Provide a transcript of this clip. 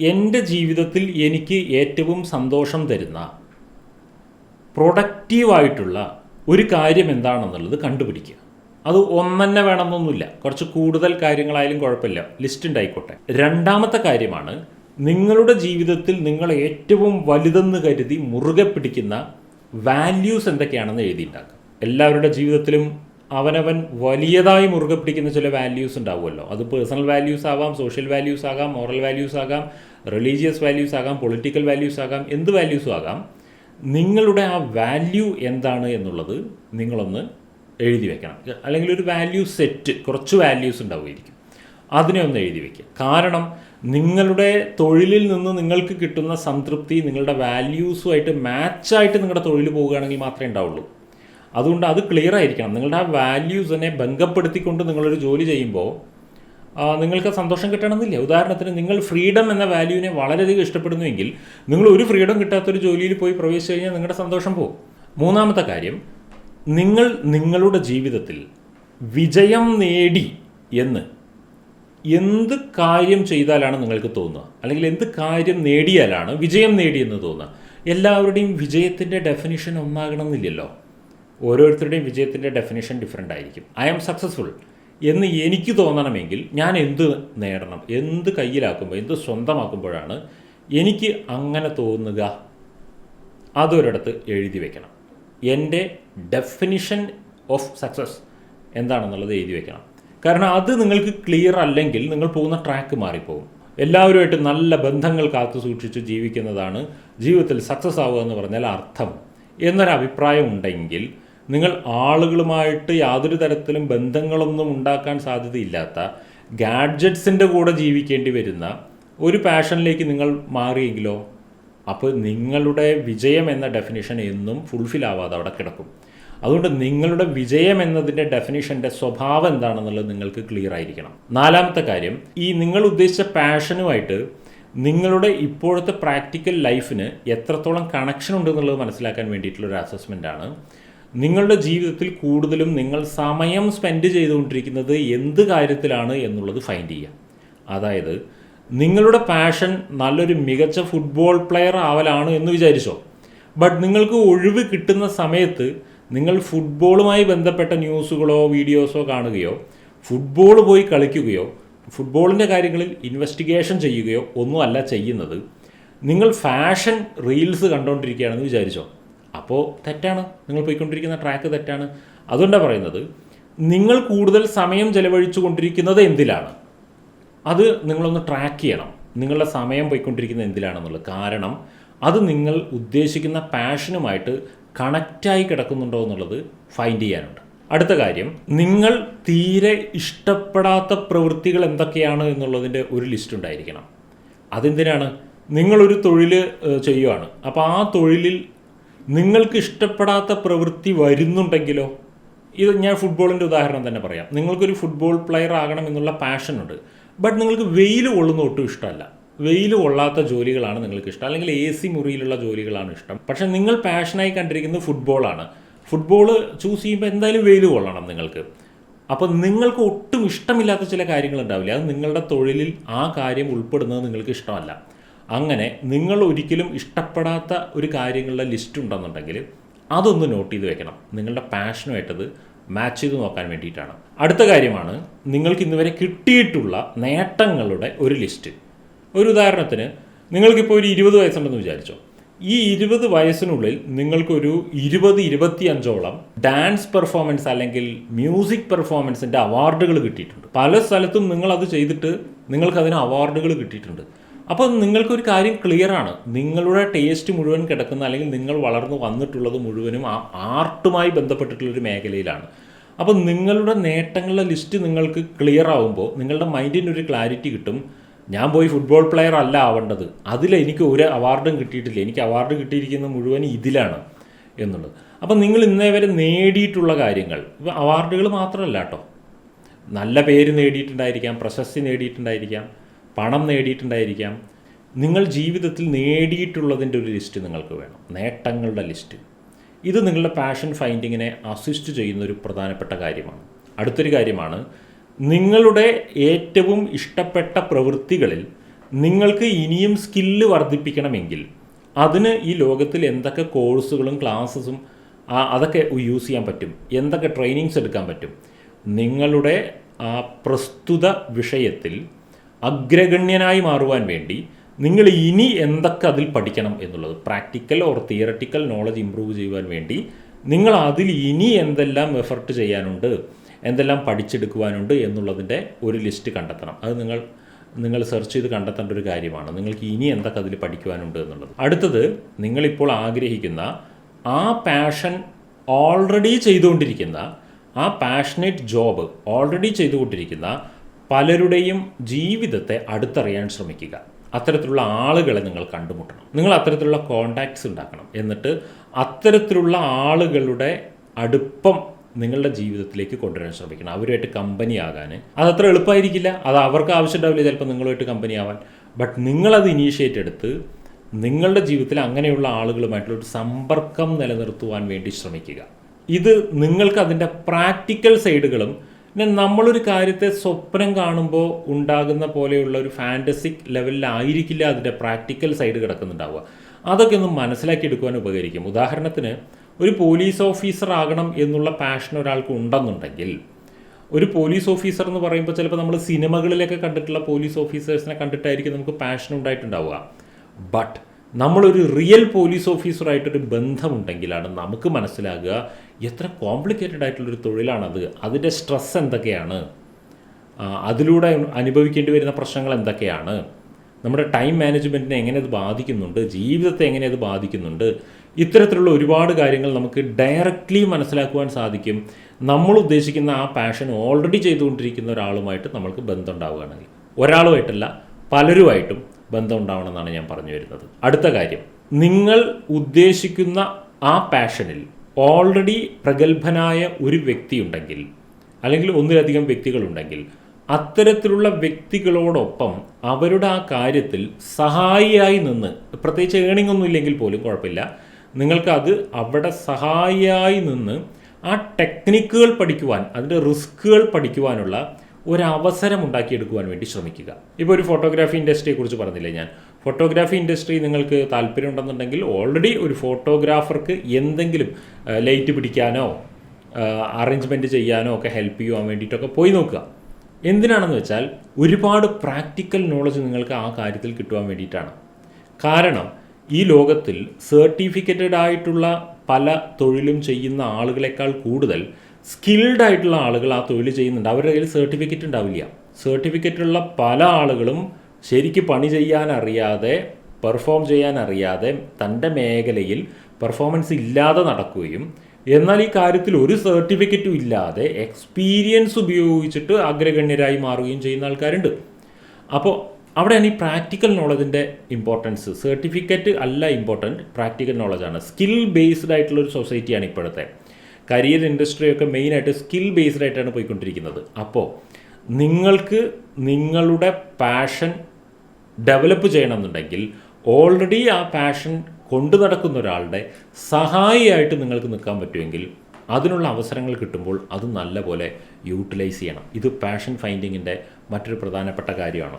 എന്റെ ജീവിതത്തിൽ എനിക്ക് ഏറ്റവും സന്തോഷം തരുന്ന പ്രൊഡക്റ്റീവായിട്ടുള്ള ഒരു കാര്യം എന്താണെന്നുള്ളത് കണ്ടുപിടിക്കുക. അത് ഒന്നെന്നെ വേണമെന്നൊന്നുമില്ല. കുറച്ച് കൂടുതൽ കാര്യങ്ങളായാലും കുഴപ്പമില്ല. ലിസ്റ്റ് ഉണ്ടായിക്കോട്ടെ. രണ്ടാമത്തെ കാര്യമാണ് നിങ്ങളുടെ ജീവിതത്തിൽ നിങ്ങൾ ഏറ്റവും വലുതെന്ന് കരുതി മുറുകെ പിടിക്കുന്ന വാല്യൂസ് എന്തൊക്കെയാണെന്ന് എഴുതിയിട്ടുണ്ടാക്കുക എല്ലാവരുടെ ജീവിതത്തിലും അവനവൻ വലിയതായി മുറുകെ പിടിക്കുന്ന ചില വാല്യൂസ് ഉണ്ടാവുമല്ലോ. അത് പേഴ്സണൽ വാല്യൂസ് ആവാം സോഷ്യൽ വാല്യൂസ് ആകാം മോറൽ വാല്യൂസ് ആകാം റിലീജിയസ് വാല്യൂസ് ആകാം പൊളിറ്റിക്കൽ വാല്യൂസ് ആകാം എന്ത് വാല്യൂസും ആകാം. നിങ്ങളുടെ ആ വാല്യൂ എന്താണ് എന്നുള്ളത് നിങ്ങളൊന്ന് എഴുതി വെക്കണം. അല്ലെങ്കിൽ ഒരു വാല്യൂ സെറ്റ് കുറച്ച് വാല്യൂസ് ഉണ്ടാവുമായിരിക്കും. അതിനെ ഒന്ന് എഴുതി വെക്കുക. കാരണം നിങ്ങളുടെ തൊഴിലിൽ നിന്ന് നിങ്ങൾക്ക് കിട്ടുന്ന സംതൃപ്തി നിങ്ങളുടെ വാല്യൂസുമായിട്ട് മാച്ചായിട്ട് നിങ്ങളുടെ തൊഴിൽ പോവുകയാണെങ്കിൽ മാത്രമേ ഉണ്ടാവുള്ളൂ. അതുകൊണ്ട് അത് ക്ലിയർ ആയിരിക്കണം. നിങ്ങളുടെ ആ വാല്യൂസിനെ ബന്ധപ്പെടുത്തിക്കൊണ്ട് നിങ്ങളൊരു ജോലി ചെയ്യുമ്പോൾ നിങ്ങൾക്ക് സന്തോഷം കിട്ടണമെന്നില്ല. ഉദാഹരണത്തിന് നിങ്ങൾ ഫ്രീഡം എന്ന വാല്യൂവിനെ വളരെയധികം ഇഷ്ടപ്പെടുന്നുവെങ്കിൽ നിങ്ങൾ ഒരു ഫ്രീഡം കിട്ടാത്തൊരു ജോലിയിൽ പോയി പ്രവേശിച്ചു കഴിഞ്ഞാൽ നിങ്ങളുടെ സന്തോഷം പോകും. മൂന്നാമത്തെ കാര്യം നിങ്ങൾ നിങ്ങളുടെ ജീവിതത്തിൽ വിജയം നേടി എന്ന് എന്ത് കാര്യം ചെയ്താലാണ് നിങ്ങൾക്ക് തോന്നുക? അല്ലെങ്കിൽ എന്ത് കാര്യം നേടിയാലാണ് വിജയം നേടിയെന്ന് തോന്നുക? എല്ലാവരുടെയും വിജയത്തിന്റെ ഡെഫിനിഷൻ ഒന്നാകണമെന്നില്ലല്ലോ. ഓരോരുത്തരുടെയും വിജയത്തിന്റെ ഡെഫിനേഷൻ ഡിഫറെന്റ് ആയിരിക്കും. ഐ ആം സക്സസ്ഫുൾ എന്ന് എനിക്ക് തോന്നണമെങ്കിൽ ഞാൻ എന്ത് നേടണം? എന്ത് കയ്യിലാക്കുമ്പോൾ എന്ത് സ്വന്തമാക്കുമ്പോഴാണ് എനിക്ക് അങ്ങനെ തോന്നുക? അതൊരിടത്ത് എഴുതി വെക്കണം. എന്റെ ഡെഫിനിഷൻ ഓഫ് സക്സസ് എന്താണെന്നുള്ളത് എഴുതി വെക്കണം. കാരണം അത് നിങ്ങൾക്ക് ക്ലിയർ അല്ലെങ്കിൽ നിങ്ങൾ പോകുന്ന ട്രാക്ക് മാറിപ്പോകും എല്ലാവരുമായിട്ട് നല്ല ബന്ധങ്ങൾ കാത്തു സൂക്ഷിച്ച് ജീവിക്കുന്നതാണ് ജീവിതത്തിൽ സക്സസ് ആവുക എന്ന് പറഞ്ഞാൽ അർത്ഥം. എന്നൊരഭിപ്രായം ഉണ്ടെങ്കിൽ നിങ്ങൾ ആളുകളുമായിട്ട് യാതൊരു തരത്തിലും ബന്ധങ്ങളൊന്നും ഉണ്ടാക്കാൻ സാധ്യതയില്ലാത്ത ഗാഡ്ജറ്റ്സിന്റെ കൂടെ ജീവിക്കേണ്ടി വരുന്ന ഒരു പാഷനിലേക്ക് നിങ്ങൾ മാറിയെങ്കിലോ അപ്പോൾ നിങ്ങളുടെ വിജയം എന്ന ഡെഫിനിഷൻ എന്നും ഫുൾഫിൽ ആവാതെ അവിടെ കിടക്കും. അതുകൊണ്ട് നിങ്ങളുടെ വിജയം എന്നതിന്റെ ഡെഫിനിഷന്റെ സ്വഭാവം എന്താണെന്നുള്ളത് നിങ്ങൾക്ക് ക്ലിയർ ആയിരിക്കണം. നാലാമത്തെ കാര്യം ഈ നിങ്ങൾ ഉദ്ദേശിച്ച പാഷനുമായിട്ട് നിങ്ങളുടെ ഇപ്പോഴത്തെ പ്രാക്ടിക്കൽ ലൈഫിന് എത്രത്തോളം കണക്ഷൻ ഉണ്ടെന്നുള്ളത് മനസ്സിലാക്കാൻ വേണ്ടിയിട്ടുള്ള ഒരു ആണ്. നിങ്ങളുടെ ജീവിതത്തിൽ കൂടുതലും നിങ്ങൾ സമയം സ്പെൻഡ് ചെയ്തുകൊണ്ടിരിക്കുന്നത് എന്ത് കാര്യത്തിലാണ് എന്നുള്ളത് ഫൈൻഡ് ചെയ്യുക. അതായത് നിങ്ങളുടെ പാഷൻ നല്ലൊരു മികച്ച ഫുട്ബോൾ പ്ലെയർ ആവലാണ് എന്ന് വിചാരിച്ചോ. ബട്ട് നിങ്ങൾക്ക് ഒഴിവ് കിട്ടുന്ന സമയത്ത് നിങ്ങൾ ഫുട്ബോളുമായി ബന്ധപ്പെട്ട ന്യൂസുകളോ വീഡിയോസോ കാണുകയോ ഫുട്ബോൾ പോയി കളിക്കുകയോ ഫുട്ബോളിന്റെ കാര്യങ്ങളിൽ ഇൻവെസ്റ്റിഗേഷൻ ചെയ്യുകയോ ഒന്നുമല്ല ചെയ്യുന്നത്. നിങ്ങൾ ഫാഷൻ റീൽസ് കണ്ടുകൊണ്ടിരിക്കുകയാണെന്ന് വിചാരിച്ചോ. അപ്പോൾ തെറ്റാണ്. നിങ്ങൾ പോയിക്കൊണ്ടിരിക്കുന്ന ട്രാക്ക് തെറ്റാണ്. അതുകൊണ്ടാണ് പറയുന്നത് നിങ്ങൾ കൂടുതൽ സമയം ചെലവഴിച്ചു കൊണ്ടിരിക്കുന്നത് എന്തിലാണ്? അത് നിങ്ങളൊന്ന് ട്രാക്ക് ചെയ്യണം. നിങ്ങളുടെ സമയം പോയിക്കൊണ്ടിരിക്കുന്നത് എന്തിലാണെന്നുള്ളത്. കാരണം അത് നിങ്ങൾ ഉദ്ദേശിക്കുന്ന പാഷനുമായിട്ട് കണക്റ്റായി കിടക്കുന്നുണ്ടോ എന്നുള്ളത് ഫൈൻഡ് ചെയ്യാനുണ്ട്. അടുത്ത കാര്യം നിങ്ങൾ തീരെ ഇഷ്ടപ്പെടാത്ത പ്രവൃത്തികൾ എന്തൊക്കെയാണ് എന്നുള്ളതിന്റെ ഒരു ലിസ്റ്റ് ഉണ്ടായിരിക്കണം. അതെന്തിനാണ്? നിങ്ങളൊരു തൊഴിൽ ചെയ്യുവാണ്. അപ്പോൾ ആ തൊഴിലിൽ നിങ്ങൾക്ക് ഇഷ്ടപ്പെടാത്ത പ്രവൃത്തി വരുന്നുണ്ടെങ്കിലോ ഇത് ഞാൻ ഫുട്ബോളിന്റെ ഉദാഹരണം തന്നെ പറയാം. നിങ്ങൾക്കൊരു ഫുട്ബോൾ പ്ലെയർ ആകണം എന്നുള്ള പാഷനുണ്ട് ബട്ട് നിങ്ങൾക്ക് വെയിൽ കൊള്ളുന്ന ഒട്ടും ഇഷ്ടമല്ല. വെയിൽ കൊള്ളാത്ത ജോലികളാണ് നിങ്ങൾക്ക് ഇഷ്ടം. അല്ലെങ്കിൽ എ സി മുറിയിലുള്ള ജോലികളാണ് ഇഷ്ടം. പക്ഷെ നിങ്ങൾ പാഷനായി കണ്ടിരിക്കുന്നത് ഫുട്ബോളാണ് ഫുട്ബോൾ ചൂസ് ചെയ്യുമ്പോൾ എന്തായാലും വെയിൽ കൊള്ളണം നിങ്ങൾക്ക്. അപ്പോൾ നിങ്ങൾക്ക് ഒട്ടും ഇഷ്ടമില്ലാത്ത ചില കാര്യങ്ങൾ ഉണ്ടാവില്ല? അത് നിങ്ങളുടെ തൊഴിലിൽ ആ കാര്യം ഉൾപ്പെടുന്നത് നിങ്ങൾക്ക് ഇഷ്ടമല്ല. അങ്ങനെ നിങ്ങൾ ഒരിക്കലും ഇഷ്ടപ്പെടാത്ത ഒരു കാര്യങ്ങളുടെ ലിസ്റ്റ് ഉണ്ടെന്നുണ്ടെങ്കിൽ അതൊന്ന് നോട്ട് ചെയ്ത് വെക്കണം. നിങ്ങളുടെ പാഷനുമായിട്ടത് മാച്ച് ചെയ്ത് നോക്കാൻ വേണ്ടിയിട്ടാണ്. അടുത്ത കാര്യമാണ് നിങ്ങൾക്ക് ഇന്നുവരെ കിട്ടിയിട്ടുള്ള നേട്ടങ്ങളുടെ ഒരു ലിസ്റ്റ് ഒരു ഉദാഹരണത്തിന് നിങ്ങൾക്കിപ്പോൾ ഒരു ഇരുപത് വയസ്സുണ്ടെന്ന് വിചാരിച്ചോ. ഈ ഇരുപത് വയസ്സിനുള്ളിൽ നിങ്ങൾക്കൊരു ഇരുപത് ഇരുപത്തിയഞ്ചോളം ഡാൻസ് പെർഫോമൻസ് അല്ലെങ്കിൽ മ്യൂസിക് പെർഫോമൻസിന്റെ അവാർഡുകൾ കിട്ടിയിട്ടുണ്ട്. പല സ്ഥലത്തും നിങ്ങളത് ചെയ്തിട്ട് നിങ്ങൾക്കതിന് അവാർഡുകൾ കിട്ടിയിട്ടുണ്ട്. അപ്പോൾ നിങ്ങൾക്കൊരു കാര്യം ക്ലിയർ ആണ് നിങ്ങളുടെ ടേസ്റ്റ് മുഴുവൻ കിടക്കുന്ന അല്ലെങ്കിൽ നിങ്ങൾ വളർന്നു വന്നിട്ടുള്ളത് മുഴുവനും ആ ആർട്ടുമായി ബന്ധപ്പെട്ടിട്ടുള്ളൊരു മേഖലയിലാണ്. അപ്പോൾ നിങ്ങളുടെ നേട്ടങ്ങളുടെ ലിസ്റ്റ് നിങ്ങൾക്ക് ക്ലിയർ ആവുമ്പോൾ നിങ്ങളുടെ മൈൻഡിന് ഒരു ക്ലാരിറ്റി കിട്ടും. ഞാൻ പോയി ഫുട്ബോൾ പ്ലെയർ അല്ല ആവേണ്ടത്. അതിൽ എനിക്ക് ഒരു അവാർഡും കിട്ടിയിട്ടില്ല. എനിക്ക് അവാർഡ് കിട്ടിയിരിക്കുന്ന മുഴുവൻ ഇതിലാണ് എന്നുള്ളത്. അപ്പം നിങ്ങൾ ഇന്നേ വരെ നേടിയിട്ടുള്ള കാര്യങ്ങൾ. അവാർഡുകൾ മാത്രമല്ല കേട്ടോ. നല്ല പേര് നേടിയിട്ടുണ്ടായിരിക്കാം പ്രശസ്തി നേടിയിട്ടുണ്ടായിരിക്കാം. പണം നേടിയിട്ടുണ്ടായിരിക്കാം. നിങ്ങൾ ജീവിതത്തിൽ നേടിയിട്ടുള്ളതിന്റെ ഒരു ലിസ്റ്റ് നിങ്ങൾക്ക് വേണം. നേട്ടങ്ങളുടെ ലിസ്റ്റ്. ഇത് നിങ്ങളുടെ പാഷൻ ഫൈൻഡിങ്ങിനെ അസിസ്റ്റ് ചെയ്യുന്ന ഒരു പ്രധാനപ്പെട്ട കാര്യമാണ്. അടുത്തൊരു കാര്യമാണ് നിങ്ങളുടെ ഏറ്റവും ഇഷ്ടപ്പെട്ട പ്രവൃത്തികളിൽ നിങ്ങൾക്ക് ഇനിയും സ്കില്ല് വർദ്ധിപ്പിക്കണമെങ്കിൽ അതിന് ഈ ലോകത്തിൽ എന്തൊക്കെ കോഴ്സുകളും ക്ലാസ്സസും അതൊക്കെ യൂസ് ചെയ്യാൻ പറ്റും. എന്തൊക്കെ ട്രെയിനിങ്സ് എടുക്കാൻ പറ്റും. നിങ്ങളുടെ പ്രസ്തുത വിഷയത്തിൽ അഗ്രഗണ്യനായി മാറുവാൻ വേണ്ടി നിങ്ങൾ ഇനി എന്തൊക്കെ അതിൽ പഠിക്കണം എന്നുള്ളത് practical or theoretical knowledge improve ചെയ്യുവാൻ വേണ്ടി നിങ്ങൾ അതിൽ ഇനി എന്തെല്ലാം എഫർട്ട് ചെയ്യാനുണ്ട് എന്തെല്ലാം പഠിച്ചെടുക്കുവാനുണ്ട് എന്നുള്ളതിന്റെ ഒരു ലിസ്റ്റ് കണ്ടെത്തണം. അത് നിങ്ങൾ നിങ്ങൾ സെർച്ച് ചെയ്ത് കണ്ടെത്തേണ്ട ഒരു കാര്യമാണ്. നിങ്ങൾക്ക് ഇനി എന്തൊക്കെ അതിൽ പഠിക്കുവാനുണ്ട് എന്നുള്ളത്. അടുത്തത് നിങ്ങളിപ്പോൾ ആഗ്രഹിക്കുന്ന ആ പാഷൻ ഓൾറെഡി ചെയ്തുകൊണ്ടിരിക്കുന്ന ആ പാഷനേറ്റ് ജോബ് ഓൾറെഡി ചെയ്തുകൊണ്ടിരിക്കുന്ന പലരുടെയും ജീവിതത്തെ അടുത്തറിയാൻ ശ്രമിക്കുക. അത്തരത്തിലുള്ള ആളുകളെ നിങ്ങൾ കണ്ടുമുട്ടണം. നിങ്ങൾ അത്തരത്തിലുള്ള കോണ്ടാക്ട്സ് ഉണ്ടാക്കണം. എന്നിട്ട് അത്തരത്തിലുള്ള ആളുകളുടെ അടുപ്പം നിങ്ങളുടെ ജീവിതത്തിലേക്ക് കൊണ്ടുവരാൻ ശ്രമിക്കണം. അവരുമായിട്ട് കമ്പനി ആകാൻ. അതത്ര എളുപ്പമായിരിക്കില്ല. അത് അവർക്ക് ആവശ്യമുണ്ടാവില്ല ചിലപ്പോൾ നിങ്ങളുമായിട്ട് കമ്പനി ആവാൻ. ബട്ട് നിങ്ങളത് ഇനീഷ്യേറ്റ് എടുത്ത് നിങ്ങളുടെ ജീവിതത്തിൽ അങ്ങനെയുള്ള ആളുകളുമായിട്ടുള്ള ഒരു സമ്പർക്കം നിലനിർത്തുവാൻ വേണ്ടി ശ്രമിക്കുക. ഇത് നിങ്ങൾക്ക് അതിന്റെ പ്രാക്ടിക്കൽ സൈഡുകളും പിന്നെ നമ്മളൊരു കാര്യത്തെ സ്വപ്നം കാണുമ്പോൾ ഉണ്ടാകുന്ന പോലെയുള്ള ഒരു ഫാന്റസിക് ലെവലിലായിരിക്കില്ല അതിന്റെ പ്രാക്ടിക്കൽ സൈഡ് കിടക്കുന്നുണ്ടാവുക. അതൊക്കെ ഒന്ന് മനസ്സിലാക്കിയെടുക്കുവാൻ ഉപകരിക്കും. ഉദാഹരണത്തിന് ഒരു പോലീസ് ഓഫീസർ ആകണം എന്നുള്ള പാഷൻ ഒരാൾക്ക് ഉണ്ടെന്നുണ്ടെങ്കിൽ ഒരു പോലീസ് ഓഫീസർ എന്ന് പറയുമ്പോൾ ചിലപ്പോൾ നമ്മൾ സിനിമകളിലൊക്കെ കണ്ടിട്ടുള്ള പോലീസ് ഓഫീസേഴ്സിനെ കണ്ടിട്ടായിരിക്കും നമുക്ക് പാഷൻ ഉണ്ടായിട്ടുണ്ടാവുക. ബട്ട് നമ്മളൊരു റിയൽ പോലീസ് ഓഫീസറായിട്ടൊരു ബന്ധമുണ്ടെങ്കിലാണ് നമുക്ക് മനസ്സിലാകുക എത്ര കോംപ്ലിക്കേറ്റഡ് ആയിട്ടുള്ളൊരു തൊഴിലാണത്. അതിന്റെ സ്ട്രെസ് എന്തൊക്കെയാണ്? അതിലൂടെ അനുഭവിക്കേണ്ടി വരുന്ന പ്രശ്നങ്ങൾ എന്തൊക്കെയാണ്? നമ്മുടെ ടൈം മാനേജ്മെന്റിനെ എങ്ങനെ അത് ബാധിക്കുന്നുണ്ട്? ജീവിതത്തെ എങ്ങനെ അത് ബാധിക്കുന്നുണ്ട്? ഇത്തരത്തിലുള്ള ഒരുപാട് കാര്യങ്ങൾ നമുക്ക് ഡയറക്റ്റ്ലി മനസ്സിലാക്കുവാൻ സാധിക്കും. നമ്മൾ ഉദ്ദേശിക്കുന്ന ആ പാഷൻ ഓൾറെഡി ചെയ്തുകൊണ്ടിരിക്കുന്ന ഒരാളുമായിട്ട് നമ്മൾക്ക് ബന്ധമുണ്ടാവുകയാണെങ്കിൽ. ഒരാളുമായിട്ടല്ല പലരുമായിട്ടും ബന്ധം ഉണ്ടാവണമെന്നാണ് ഞാൻ പറഞ്ഞു വരുന്നത്. അടുത്ത കാര്യം നിങ്ങൾ ഉദ്ദേശിക്കുന്ന ആ പാഷനിൽ ഓൾറെഡി പ്രഗത്ഭനായ ഒരു വ്യക്തിയുണ്ടെങ്കിൽ അല്ലെങ്കിൽ ഒന്നിലധികം വ്യക്തികളുണ്ടെങ്കിൽ അത്തരത്തിലുള്ള വ്യക്തികളോടൊപ്പം അവരുടെ ആ കാര്യത്തിൽ സഹായിയായി നിന്ന് പ്രത്യേകിച്ച് ഏണിംഗ് ഒന്നും ഇല്ലെങ്കിൽ പോലും കുഴപ്പമില്ല നിങ്ങൾക്കത് അവിടെ സഹായിയായി നിന്ന് ആ ടെക്നിക്കുകൾ പഠിക്കുവാൻ അതിന്റെ റിസ്ക്കുകൾ പഠിക്കുവാനുള്ള ഒരു അവസരം ഉണ്ടാക്കിയെടുക്കുവാൻ വേണ്ടി ശ്രമിക്കുക. ഇപ്പോൾ ഒരു ഫോട്ടോഗ്രാഫി ഇൻഡസ്ട്രിയെ കുറിച്ച് പറഞ്ഞില്ലേ ഞാൻ? ഫോട്ടോഗ്രാഫി ഇൻഡസ്ട്രി നിങ്ങൾക്ക് താല്പര്യം ഉണ്ടെന്നുണ്ടെങ്കിൽ ഓൾറെഡി ഒരു ഫോട്ടോഗ്രാഫർക്ക് എന്തെങ്കിലും ലൈറ്റ് പിടിക്കാനോ അറേഞ്ച്മെന്റ് ചെയ്യാനോ ഒക്കെ ഹെൽപ്പ് ചെയ്യുവാൻ വേണ്ടിയിട്ടൊക്കെ പോയി നോക്കുക. എന്തിനാണെന്ന് വെച്ചാൽ ഒരുപാട് പ്രാക്ടിക്കൽ നോളജ് നിങ്ങൾക്ക് ആ കാര്യത്തിൽ കിട്ടുവാൻ വേണ്ടിയിട്ടാണ്. കാരണം ഈ ലോകത്തിൽ സർട്ടിഫിക്കറ്റഡ് ആയിട്ടുള്ള പല തൊഴിലും ചെയ്യുന്ന ആളുകളെക്കാൾ കൂടുതൽ സ്കിൽഡ് ആയിട്ടുള്ള ആളുകൾ ആ തൊഴിൽ ചെയ്യുന്നുണ്ട്. അവരുടെ കയ്യിൽ സർട്ടിഫിക്കറ്റ് ഉണ്ടാവില്ല. സർട്ടിഫിക്കറ്റുള്ള പല ആളുകളും ശരിക്ക് പണി ചെയ്യാൻ അറിയാതെ പെർഫോം ചെയ്യാൻ അറിയാതെ തന്റെ മേഖലയിൽ പെർഫോമൻസ് ഇല്ലാതെ നടക്കുകയും എന്നാൽ ഈ കാര്യത്തിൽ ഒരു സർട്ടിഫിക്കറ്റും ഇല്ലാതെ എക്സ്പീരിയൻസ് ഉപയോഗിച്ചിട്ട് അഗ്രഗണ്യരായി മാറുകയും ചെയ്യുന്ന ആൾക്കാരുണ്ട്. അപ്പോൾ അവിടെയാണ് ഈ പ്രാക്ടിക്കൽ നോളജിന്റെ ഇമ്പോർട്ടൻസ് സർട്ടിഫിക്കറ്റ് അല്ല ഇമ്പോർട്ടന്റ് പ്രാക്ടിക്കൽ നോളജാണ് സ്കിൽ ബേസ്ഡ് ആയിട്ടുള്ള ഒരു സൊസൈറ്റിയാണ് ഇപ്പോഴത്തെ. കരിയർ ഇൻഡസ്ട്രിയൊക്കെ മെയിനായിട്ട് സ്കിൽ ബേസ്ഡ് ആയിട്ടാണ് പോയിക്കൊണ്ടിരിക്കുന്നത്. അപ്പോൾ നിങ്ങൾക്ക് നിങ്ങളുടെ പാഷൻ ഡെവലപ്പ് ചെയ്യണമെന്നുണ്ടെങ്കിൽ ഓൾറെഡി ആ പാഷൻ കൊണ്ടു നടക്കുന്ന ഒരാളുടെ സഹായിയായിട്ട് നിങ്ങൾക്ക് നിൽക്കാൻ പറ്റുമെങ്കിൽ അതിനുള്ള അവസരങ്ങൾ കിട്ടുമ്പോൾ അത് നല്ലപോലെ യൂട്ടിലൈസ് ചെയ്യണം. ഇത് പാഷൻ ഫൈൻഡിങ്ങിന്റെ മറ്റൊരു പ്രധാനപ്പെട്ട കാര്യമാണ്.